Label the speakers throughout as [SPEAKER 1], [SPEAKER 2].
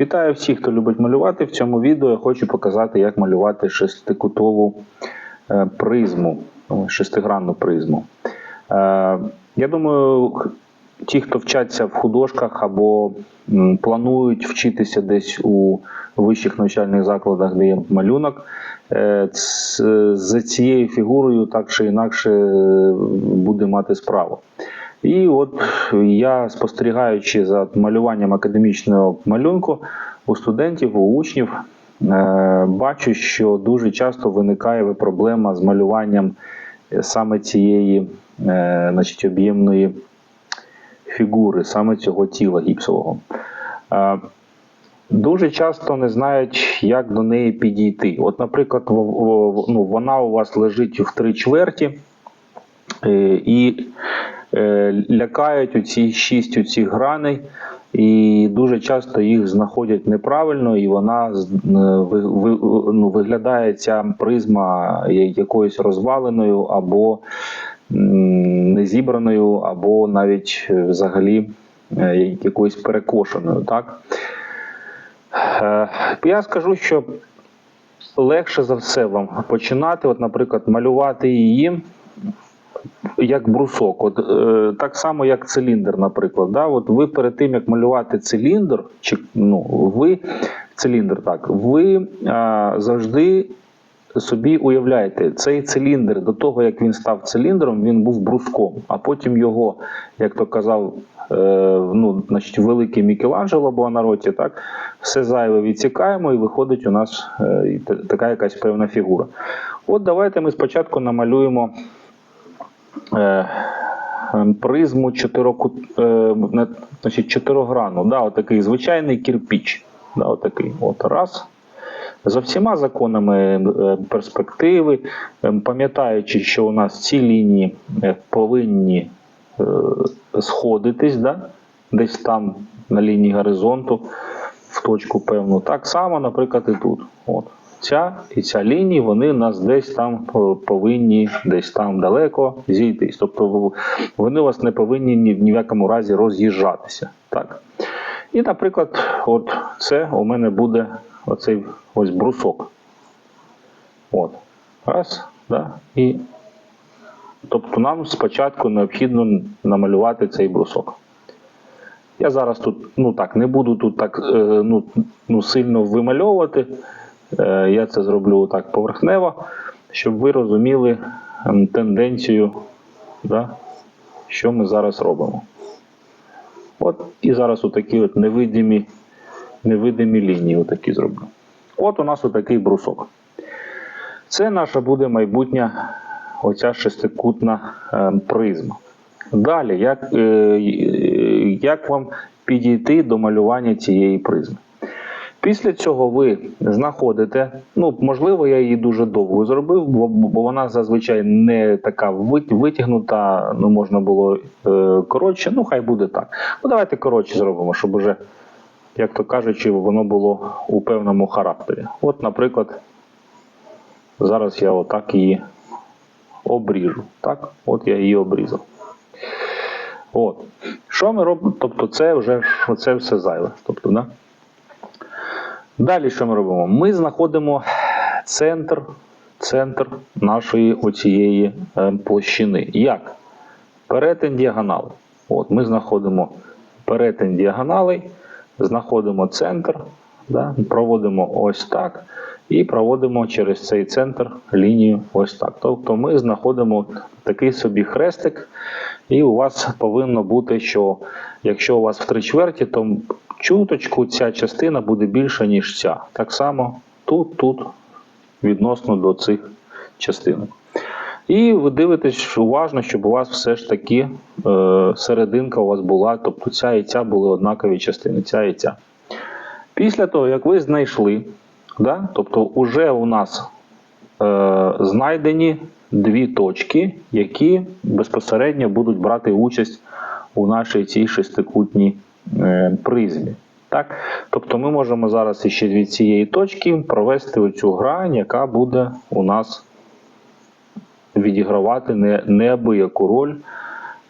[SPEAKER 1] Вітаю всіх, хто любить малювати. В цьому відео я хочу показати, як малювати шестикутову е, призму, ну, шестигранну призму. Е, Я думаю, ті, хто вчаться в художках або планують вчитися десь у вищих навчальних закладах, де є малюнок, е, ц- з цією фігурою так чи інакше буде мати справу. І от я спостерігаючи за малюванням академічного малюнку у студентів, у учнів, е, бачу, що дуже часто виникає проблема з малюванням е, саме цієї е, значить, об'ємної фігури, саме цього тіла гіпсового. Дуже часто не знають, як до неї підійти. От, наприклад, ну, вона у вас лежить в три чверті, і е, лякають оці шість оцих граней, і дуже часто їх знаходять неправильно, і вона е, ну, виглядає ця призма якоюсь розваленою або незібраною, або навіть е, взагалі якоюсь перекошеною. Так? Я скажу, що легше за все вам починати, от, наприклад, малювати її як брусок, от е, так само як циліндр, наприклад. Да? От ви перед тим як малювати циліндр, чи ну ви циліндр, так ви а, завжди собі уявляєте, цей циліндр до того, як він став циліндром, він був бруском, а потім його, як то казав, е, ну, значить, великий Мікеланджело Буонаротті, так, все зайве відсікаємо, і виходить у нас е, така якась певна фігура. От давайте ми спочатку намалюємо е, призму чотирокут, е, значить, чотирогранну, да, отакий звичайний кирпіч. Да, отакий. От раз. За всіма законами е, перспективи, е, пам'ятаючи, що у нас ці лінії е, повинні е, сходитись, да? десь там на лінії горизонту, в точку певну. Так само, наприклад, і тут. От. Ця і ця лінії, вони нас десь там повинні, десь там далеко зійтись. Тобто вони у вас не повинні ні, ні в якому разі роз'їжджатися. Так? І, наприклад, от це у мене буде оцей ось брусок. От. Раз, да, і тобто нам спочатку необхідно намалювати цей брусок. Я зараз тут, ну так, не буду тут так е, ну, ну, сильно вимальовувати. Е, Я це зроблю так поверхнево, щоб ви розуміли ем, тенденцію, да, що ми зараз робимо. От і зараз отакі от невидимі, невидимі лінії отакі зроблю. От у нас отакий брусок. Це наша буде майбутня оця шестикутна е, призма. Далі, як, е, як вам підійти до малювання цієї призми? Після цього ви знаходите, ну можливо, я її дуже довго зробив, бо, бо вона зазвичай не така витягнута, ну можна було е, коротше, ну хай буде так. Ну давайте коротше зробимо, щоб уже, як то кажучи, воно було у певному характері. От, наприклад, зараз я отак її обріжу. Так, от я її обрізав. От. Що ми робимо? Тобто, це вже це все зайве. Тобто, да? Далі що ми робимо? Ми знаходимо центр, центр нашої оцієї е, площини. Як? Перетин діагонали. От, ми знаходимо перетин діагоналей, знаходимо центр, да, проводимо ось так, і проводимо через цей центр лінію ось так. Тобто ми знаходимо такий собі хрестик, і у вас повинно бути, що якщо у вас в три чверті, то чуточку ця частина буде більша, ніж ця. Так само тут, тут, відносно до цих частинок. І ви дивитесь уважно, щоб у вас все ж таки е, серединка у вас була, тобто ця і ця були однакові частини, ця і ця. Після того, як ви знайшли, да, тобто вже у нас е, знайдені дві точки, які безпосередньо будуть брати участь у нашій цій шестикутній призмі. Так? Тобто ми можемо зараз іще від цієї точки провести оцю грань, яка буде у нас відігравати не, неабияку роль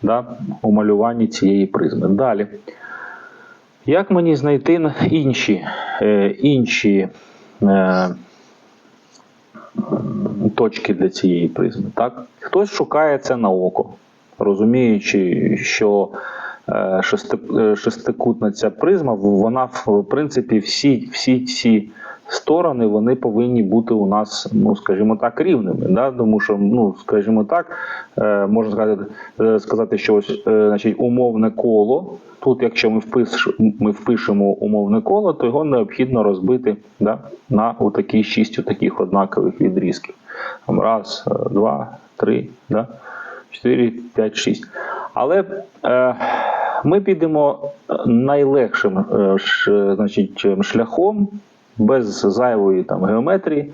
[SPEAKER 1] да, у малюванні цієї призми. Далі. Як мені знайти інші, е, інші е, точки для цієї призми? Так? Хтось шукає це на око, розуміючи, що е, е, шестикутна ця призма, вона в принципі всі, всі ці сторони вони повинні бути у нас, ну скажімо так, рівними. Да? Тому що, ну, скажімо так, е, можна сказати, е, сказати, що ось, е, значить, умовне коло. Тут, якщо ми, впиш, ми впишемо умовне коло, то його необхідно розбити да, на отакі шість таких однакових відрізків. Раз, е, два, три, да, чотири, п'ять, шість. Але е, ми підемо найлегшим е, значить, шляхом, без зайвої там, геометрії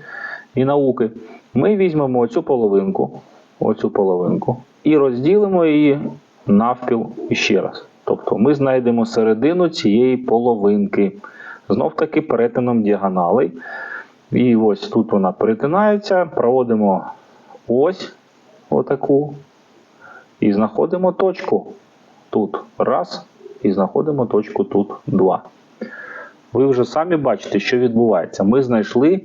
[SPEAKER 1] і науки. Ми візьмемо оцю половинку, оцю половинку і розділимо її навпіл іще раз. Тобто ми знайдемо середину цієї половинки. Знов таки перетином діагоналей. І ось тут вона перетинається, проводимо ось отаку. І знаходимо точку тут раз, і знаходимо точку тут два. Ви вже самі бачите, що відбувається. Ми знайшли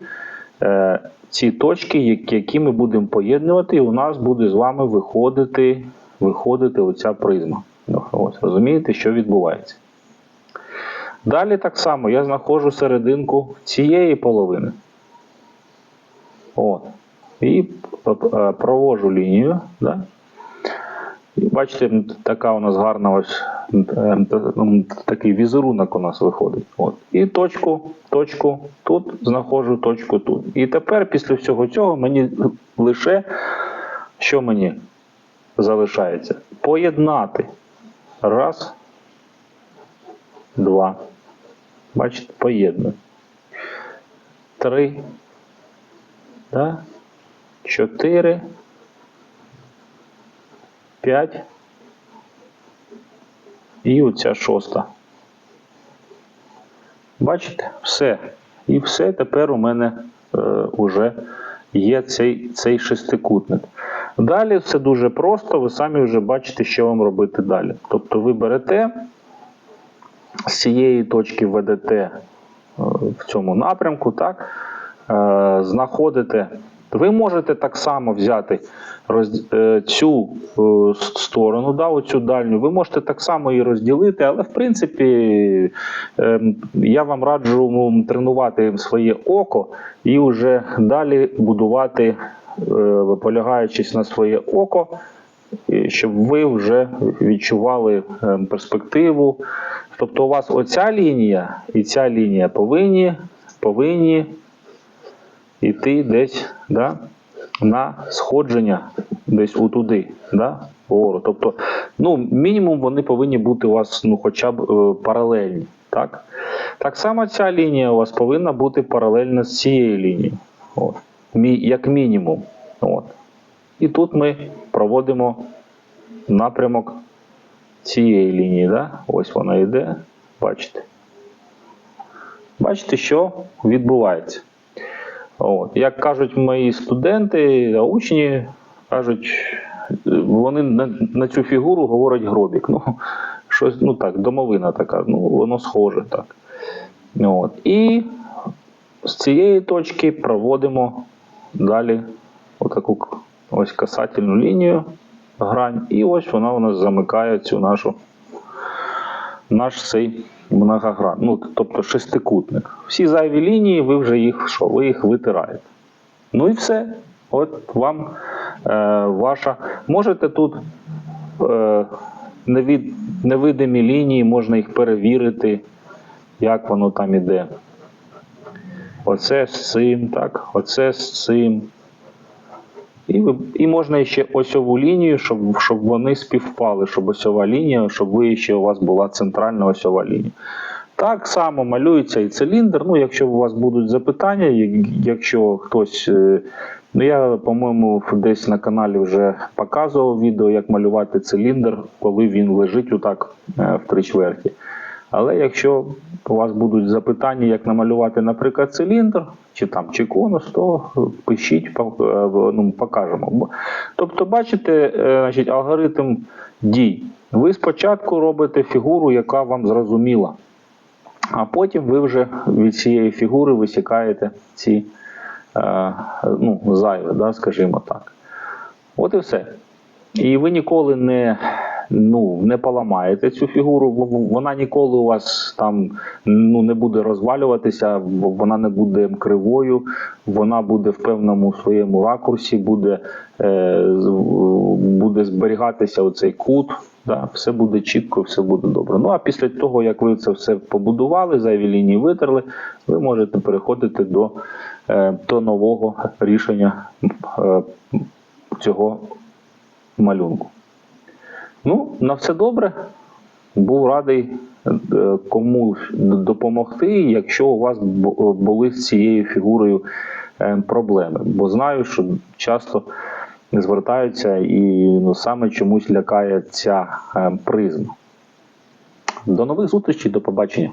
[SPEAKER 1] е, ці точки, які, які ми будемо поєднувати, і у нас буде з вами виходити, виходити оця призма. Ну, Ось, розумієте, що відбувається. Далі так само я знаходжу серединку цієї половини. От. І е, провожу лінію. Да? Бачите, така у нас гарна ось е, такий візерунок у нас виходить. От. І точку, точку тут знаходжу точку тут. І тепер після всього цього мені лише що мені залишається? Поєднати. Раз, два. Бачите, поєдную. Три. Да? Чотири. 5 і оця шоста. Бачите? Все. І все тепер у мене е, є цей, цей шестикутник. Далі все дуже просто, ви самі вже бачите, що вам робити далі. Тобто ви берете з цієї точки ведете е, в цьому напрямку, так? Е, знаходите. Ви можете так само взяти роз, е, цю е, сторону, да, оцю дальню, ви можете так само її розділити, але в принципі е, я вам раджу ну, тренувати своє око і вже далі будувати, е, полягаючись на своє око, щоб ви вже відчували е, перспективу. Тобто у вас оця лінія і ця лінія повинні, повинні йти десь да, на сходження, десь утуди, да, вгору. Тобто, ну, мінімум вони повинні бути у вас ну, хоча б е, паралельні. Так? так само ця лінія у вас повинна бути паралельна з цією лінією. От. Мі, як мінімум. От. І тут ми проводимо напрямок цієї лінії. Да? Ось вона йде. Бачите. Бачите, що відбувається. От. Як кажуть мої студенти, а учні кажуть, вони на, на цю фігуру говорять гробік. Ну, щось, ну так, домовина така, ну, воно схоже так. От. І з цієї точки проводимо далі отаку ось касательну лінію, грань, і ось вона у нас замикає цю нашу наш цей многогран, ну, тобто шестикутник. Всі зайві лінії, ви вже їх що? Ви їх витираєте. Ну і все. От вам е, ваша. Можете тут е, невид, невидимі лінії, можна їх перевірити, як воно там іде. Оце з цим, так, оце з цим. І, і можна ще осьову лінію, щоб, щоб вони співпали, щоб осьова лінія, щоб ви ще у вас була центральна осьова лінія. Так само малюється і циліндр. Ну, якщо у вас будуть запитання, якщо хтось. е, Ну, я, по-моєму, десь на каналі вже показував відео, як малювати циліндр, коли він лежить отак е, в три чверті. Але якщо у вас будуть запитання, як намалювати, наприклад, циліндр чи там чи конус, то пишіть, е, ну, покажемо. Тобто, бачите, е, значить, алгоритм дій. Ви спочатку робите фігуру, яка вам зрозуміла. А потім ви вже від цієї фігури висікаєте ці е, ну, зайве, да, скажімо так. От і все. І ви ніколи не, ну, не поламаєте цю фігуру, вона ніколи у вас там ну, не буде розвалюватися, вона не буде кривою, вона буде в певному своєму ракурсі, буде, е, буде зберігатися оцей кут. Да, все буде чітко, все буде добре. Ну а після того, як ви це все побудували, зайві лінії витерли, ви можете переходити до, е, до нового рішення е, цього малюнку. Ну, на все добре. Був радий е, комусь допомогти, якщо у вас були з цією фігурою е, проблеми. Бо знаю, що часто звертаються і ну, саме чомусь лякає ця е, призма. До нових зустрічей, до побачення.